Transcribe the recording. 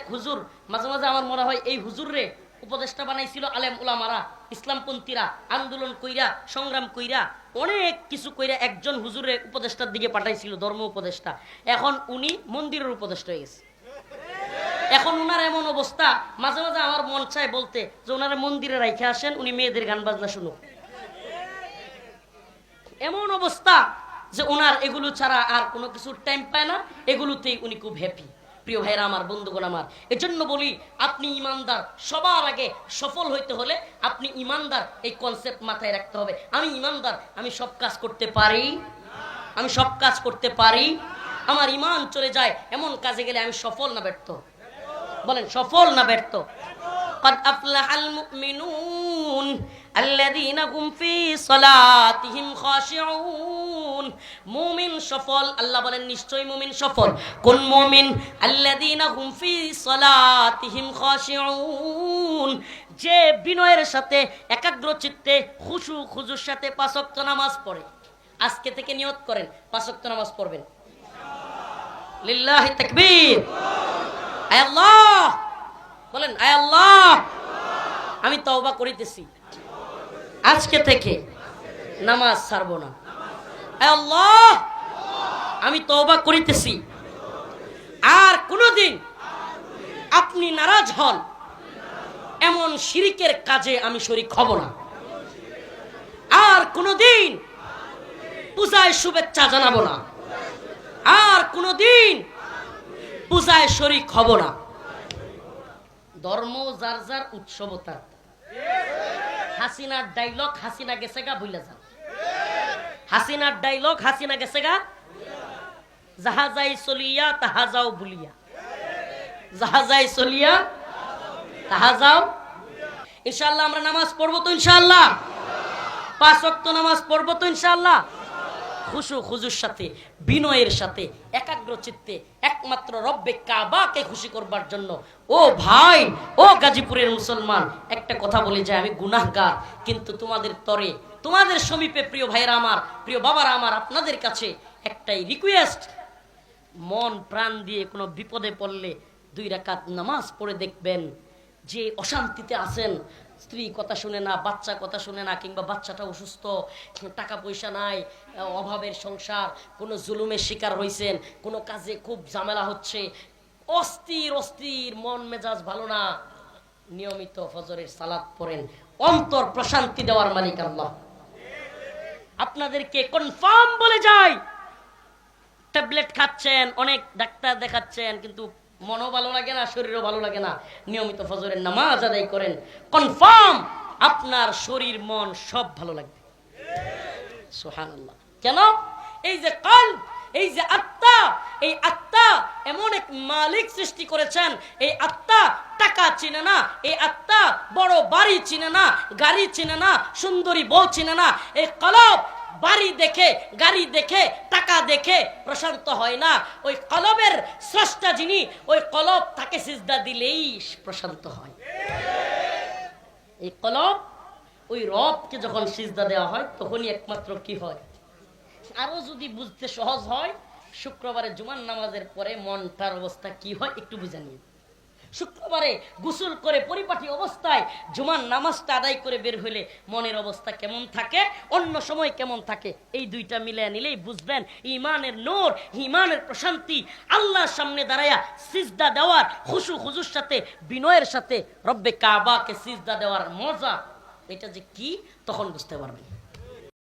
এক হুজুর, মাঝে মাঝে আমার মনে হয় এই হুজুর রে উপদেষ্টা বানাইছিল আলেম উলামারা, ইসলামপন্থীরা, আন্দোলন কইরা, সংগ্রাম কইরা, অনেক কিছু কইরা একজন হুজুরে উপদেষ্টার দিকে পাঠাইছিল, ধর্ম উপদেষ্টা। এখন উনি মন্দিরের উপদেষ্টা হয়ে গেছে। এখন উনার এমন অবস্থা, মাঝে মাঝে আমার মন চায় বলতে যে ওনারা মন্দিরে রাইখে আসেন, উনি মেয়েদের গান বাজনা শুনুক। এমন অবস্থা যে ওনার এগুলো ছাড়া আর কোনো কিছু টাইম পায় না, এগুলোতেই উনি খুব হ্যাপি প্রিয় ভাইরা আমার বন্ধুগণ আমার এজন্য বলি আপনি ইমানদার সবার আগে সফল হইতে হলে আপনি ইমানদার এই কনসেপ্ট মাথায় রাখতে হবে আমি ইমানদার আমি সব কাজ করতে পারি আমি সব কাজ করতে পারি আমার ইমান চলে যায় এমন কাজে গেলে আমি সফল না ব্যর্থ বলেন সফল না ব্যর্থ قد أفلح المؤمنون الذين هم في صلاتهم خاشعون মুমিন সফল, আল্লাহ বলেন নিশ্চয়ই মুমিন সফল। কোন মুমিন? আল্লাযীনা হুম ফি সালাতিহিম খাশিউন। যে বিনয়ের সাথে একাগ্র চিত্তে খুশু খুজুর সাথে পাঁচ ওয়াক্ত নামাজ পড়ে। আজকে থেকে নিয়ত করেন, পাঁচ ওয়াক্ত নামাজ পড়বেন। লিল্লাহি তাকবীর। আয় আল্লাহ! বলেন, আয় আল্লাহ! আমি তওবা করিতেছি। আজকে থেকে নামাজ ছাড়বো না। আল্লাহ! আমি তওবা করিতেছি। আর কোনোদিন আপনি নারাজ হন, এমন শিরিকের কাজে আমি শরিক হব না। আর কোনোদিন পূজায় শুভেচ্ছা জানাব না। আর কোনোদিন পূজায় শরিক হব না। ধর্ম যার যার উৎসব তার। হাসিনার ডাইলগ হাসিনা গেছে গা ভুলে যান। হাসিনার ডাইলগ হাসিনা গেছে গা। জাহাজাই চলিয়া তাহা যাও বুলিয়া। জাহাজাই চলিয়া তাহা যাও ইনশাল্লাহ আমরা নামাজ পড়ব তো ইনশাল্লাহ পাঁচ ওয়াক্ত নামাজ পড়ব তো ইনশাল্লাহ খুশু খুজুর সাথে, বিনয়ের সাথে, একাগ্র চিত্তে, একমাত্র রব্বে কাবাকে খুশি করবার জন্য। ও ভাই, ও গাজীপুরের মুসলমান, একটা কথা বলে যায়, আমি গুনাহগার। কিন্তু তোমাদের তরে তোমাদের সমীপে প্রিয় ভাইরা আমার, প্রিয় বাবারা আমার, আপনাদের কাছে একটাই রিকোয়েস্ট মন প্রাণ দিয়ে কোনো বিপদে পড়লে দুই রাকাত নামাজ পড়ে দেখবেন। যে অশান্তিতে আছেন, স্ত্রী কথা শুনে না, বাচ্চা কথা শুনে না, কিংবা বাচ্চাটা অসুস্থ, টাকা পয়সা নাই, অভাবের সংসার, কোনো জুলুমের শিকার হয়েছেন কোনো কাজে খুব ঝামেলা হচ্ছে, অস্থির অস্থির, মন মেজাজ ভালো না। নিয়মিত ফজরের সালাদ পড়েন, অন্তর প্রশান্তি দেওয়ার মালিক আল্লাহ। আপনাদেরকে কনফার্ম বলে যাই। ট্যাবলেট খাচ্ছেন, অনেক ডাক্তার দেখাচ্ছেন, কিন্তু মনও ভালো লাগে না, শরীরও ভালো লাগে না। নিয়মিত ফজরের নামাজ আদায় করেন। কনফার্ম আপনার শরীর, মন সব ভালো লাগবে। সোহান কেন? এই যে কাল এই যে আত্মা, এই আত্মা এমন এক মালিক সৃষ্টি করেছেন। এই আত্মা টাকা চিনে না, এই আত্মা বড় বাড়ি চিনে না, গাড়ি চিনে না, সুন্দরী বউ চিনে না। এই কলব বাড়ি দেখে, গাড়ি দেখে, টাকা দেখে প্রশান্ত হয় না। ওই কলবের স্রষ্টা যিনি, ওই কলব তাকে সিজদা দিলেই প্রশান্ত হয়। এই কলব ওই রবকে যখন সিজদা দেওয়া হয়, তখনই একমাত্র কি হয়? আরও যদি বুঝতে সহজ হয়, শুক্রবারে জুমার নামাজের পরে মনটার অবস্থা কি হয় একটু বুঝে নিন। শুক্রবারে গোসল করে পরিপাটি অবস্থায় জুমার নামাজটা আদায় করে বের হলে মনের অবস্থা কেমন থাকে, অন্য সময় কেমন থাকে, এই দুইটা মিলে নিলেই বুঝবেন ইমানের নোর, ইমানের প্রশান্তি, আল্লাহর সামনে দাঁড়ায়া সিজদা দেওয়ার, খুশু খুজুর সাথে, বিনয়ের সাথে, রব্বে কাবাকে সিজদা দেওয়ার মজা, এটা যে কি, তখন বুঝতে পারবেন।